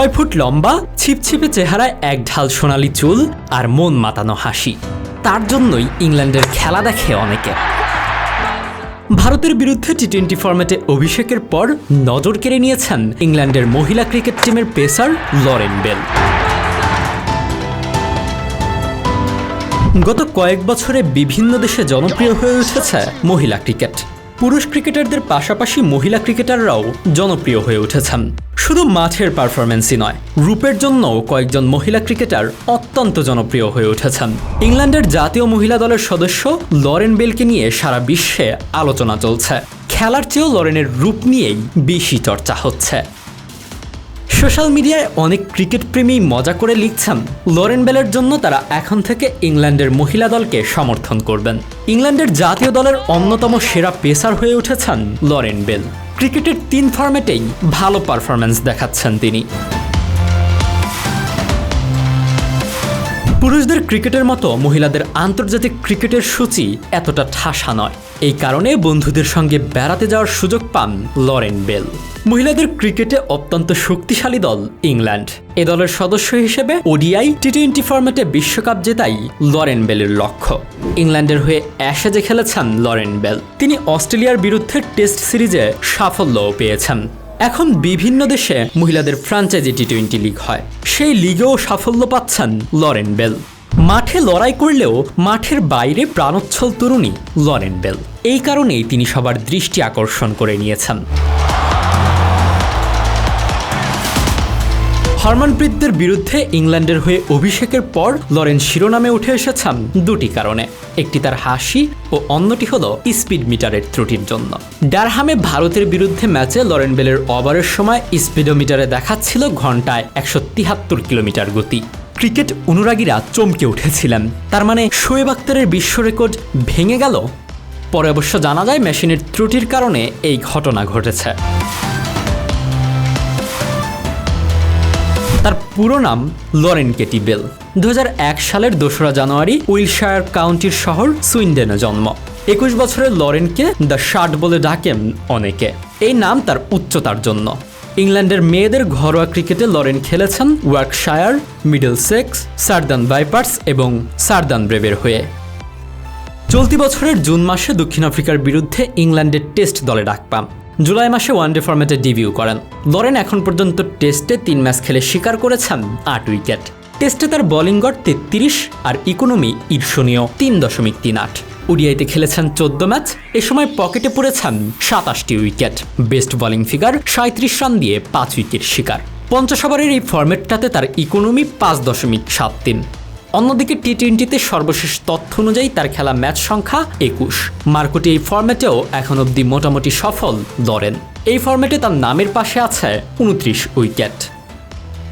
ছয় ফুট লম্বা, ছিপছিপে চেহারায় এক ঢাল সোনালি চুল আর মন মাতানো হাসি। তার জন্যই ইংল্যান্ডের খেলা দেখে অনেকে। ভারতের বিরুদ্ধে টি টোয়েন্টি ফরম্যাটে অভিষেকের পর নজর কেড়ে নিয়েছেন ইংল্যান্ডের মহিলা ক্রিকেট টিমের পেসার লরেন বেল। গত কয়েক বছরে বিভিন্ন দেশে জনপ্রিয় হয়ে উঠেছে মহিলা ক্রিকেট। পুরুষ ক্রিকেটারদের পাশাপাশি মহিলা ক্রিকেটাররাও জনপ্রিয় হয়ে উঠেছেন। শুধু মাঠের পারফরমেন্সই নয়, রূপের জন্যও কয়েকজন মহিলা ক্রিকেটার অত্যন্ত জনপ্রিয় হয়ে উঠেছেন। ইংল্যান্ডের জাতীয় মহিলা দলের সদস্য লরেন বেলকে নিয়ে সারা বিশ্বে আলোচনা চলছে। খেলার চেয়েও লরেনের রূপ নিয়েই বেশি চর্চা হচ্ছে। সোশ্যাল মিডিয়ায় অনেক ক্রিকেট প্রেমী মজা করে লিখছেন, লরেন বেলের জন্য তারা এখন থেকে ইংল্যান্ডের মহিলা দলকে সমর্থন করবেন। ইংল্যান্ডের জাতীয় দলের অন্যতম সেরা পেসার হয়ে উঠেছেন লরেন বেল। ক্রিকেটের তিন ফর্মেটেই ভালো পারফরম্যান্স দেখাচ্ছেন তিনি। পুরুষদের ক্রিকেটের মতো মহিলাদের আন্তর্জাতিক ক্রিকেটের সূচি এতটা ঠাসা নয়। এই কারণে বন্ধুদের সঙ্গে বেড়াতে যাওয়ার সুযোগ পান লরেন বেল। মহিলাদের ক্রিকেটে অত্যন্ত শক্তিশালী দল ইংল্যান্ড। এ দলের সদস্য হিসেবে ওডিআই টি টোয়েন্টি ফরম্যাটে বিশ্বকাপ জেতাই লরেন বেলের লক্ষ্য। ইংল্যান্ডের হয়ে অ্যাশেজে খেলেছেন লরেন বেল। তিনি অস্ট্রেলিয়ার বিরুদ্ধে টেস্ট সিরিজে সাফল্যও পেয়েছেন। এখন বিভিন্ন দেশে মহিলাদের ফ্রাঞ্চাইজি টি টোয়েন্টি লিগ হয়। সেই লিগেও সাফল্য পাচ্ছেন লরেন বেল। মাঠে লড়াই করলেও মাঠের বাইরে প্রাণোচ্ছল তরুণী লরেন বেল। এই কারণেই তিনি সবার দৃষ্টি আকর্ষণ করে নিয়েছেন। হরমনপ্রীতদের বিরুদ্ধে ইংল্যান্ডের হয়ে অভিষেকের পর লরেন শিরোনামে উঠে এসেছেন দুটি কারণে। একটি তার হাসি ও অন্যটি হল স্পিড মিটারের ত্রুটির জন্য। ডারহামে ভারতের বিরুদ্ধে ম্যাচে লরেন বেলের ওভারের সময় স্পিডোমিটারে দেখাচ্ছিল ঘন্টায় একশো তিহাত্তর কিলোমিটার গতি। ক্রিকেট অনুরাগীরা চমকে উঠেছিলেন। তার মানে শোয়েব আক্তারের বিশ্ব রেকর্ড ভেঙে গেল? পরে অবশ্য জানা যায়, মেশিনের ত্রুটির কারণে এই ঘটনা ঘটেছে। তার পুরো নাম লরেন কেটি বেল। দু হাজার এক সালের দোসরা জানুয়ারি উইলশায়ার কাউন্টির শহর সুইন্ডেনে জন্ম। একুশ বছরের লরেনকে দ্য শার্ট বলে ডাকেন অনেকে। এই নাম তার উচ্চতার জন্য। ইংল্যান্ডের মেয়েদের ঘরোয়া ক্রিকেটে লরেন খেলেছেন Warwickshire Middlesex Southern Vipers এবং সারদান ব্রেভের হয়ে। চলতি বছরের জুন মাসে দক্ষিণ আফ্রিকার বিরুদ্ধে ইংল্যান্ডের টেস্ট দলে ডাক পান। জুলাই মাসে ওয়ানডে ফরম্যাটে ডিবিউ করেন। লরেন এখন পর্যন্ত টেস্টে তিন ম্যাচ খেলে স্বীকার করেছেন আট উইকেট। টেস্টে তার বোলিং গড় তেত্রিশ আর ইকোনমি ঈর্ষণীয় তিন দশমিক তিন আট। ওডিআইতে খেলেছেন চোদ্দ ম্যাচ, এ সময় পকেটে পড়েছেন সাতাশটি উইকেট। বেস্ট বোলিং ফিগার সাঁত্রিশ রান দিয়ে পাঁচ উইকেট শিকার। পঞ্চাশ ওভারের এই ফরম্যাটটাতে তার ইকোনমি পাঁচ দশমিক সাত তিন। অন্যদিকে টি টোয়েন্টিতে সর্বশেষ তথ্য অনুযায়ী তার খেলা ম্যাচ সংখ্যা একুশ। মার্কোটি এই ফর্ম্যাটেও এখন অবধি মোটামুটি সফল দরেন। এই ফর্ম্যাটে তার নামের পাশে আছে উনত্রিশ উইকেট।